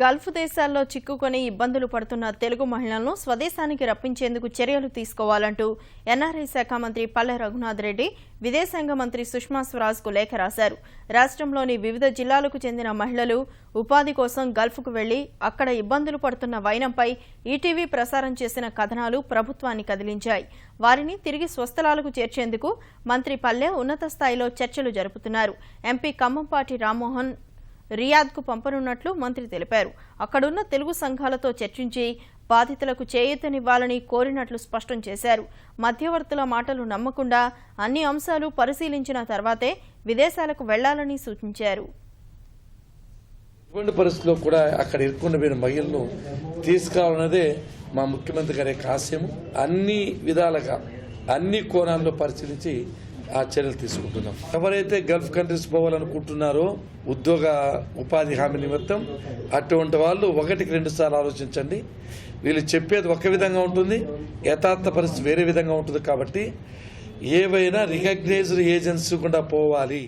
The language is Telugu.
గల్ఫ్ దేశాల్లో చిక్కుకొని ఇబ్బందులు పడుతున్న తెలుగు మహిళలను స్వదేశానికి రప్పించేందుకు చర్యలు తీసుకోవాలంటూ ఎన్ఆర్ఐ శాఖ మంత్రి పల్లె రఘునాథ్ రెడ్డి విదేశాంగ మంత్రి సుష్మా స్వరాజ్కు లేఖ రాశారు. రాష్ట్రంలోని వివిధ జిల్లాలకు చెందిన మహిళలు ఉపాధి కోసం గల్ఫ్కు వెళ్ళి అక్కడ ఇబ్బందులు పడుతున్న వైనంపై ఈటీవీ ప్రసారం చేసిన కథనాలు ప్రభుత్వాన్ని కదిలించాయి. వారిని తిరిగి స్వస్థలాలకు చేర్చేందుకు మంత్రి పల్లె ఉన్నత స్థాయిలో చర్చలు జరుపుతున్నారు. ఎంపీ కమ్మంపాటి రామ్మోహన్ రియాద్కు పంపనున్నట్లు మంత్రి తెలిపారు. అక్కడున్న తెలుగు సంఘాలతో చర్చించి బాధితులకు చేయూతనివ్వాలని కోరినట్లు స్పష్టం చేశారు. మధ్యవర్తుల మాటలు నమ్మకుండా అన్ని అంశాలు పరిశీలించిన తర్వాతే విదేశాలకు వెళ్ళాలని సూచించారు. ఇటువంటి పరిస్థితుల్లో కూడా అక్కడ ఇరుక్కున్న మహిళలను తీసుకురావాలన్నదే మా ముఖ్యమంత్రి గారి యొక్క ఆశయం అన్ని విధాలుగా అన్ని కోణాల్లో పరిశీలించి ఆ చర్యలు తీసుకుంటున్నాం. ఎవరైతే గల్ఫ్ కంట్రీస్ పోవాలనుకుంటున్నారో ఉద్యోగ ఉపాధి హామీ నిమిత్తం అటువంటి వాళ్ళు ఒకటికి రెండు సార్లు ఆలోచించండి. వీళ్ళు చెప్పేది ఒక విధంగా ఉంటుంది యథార్థ పరిస్థితి వేరే విధంగా ఉంటుంది కాబట్టి ఏవైనా రికగ్నైజ్డ్ ఏజెన్సీ కూడా పోవాలి.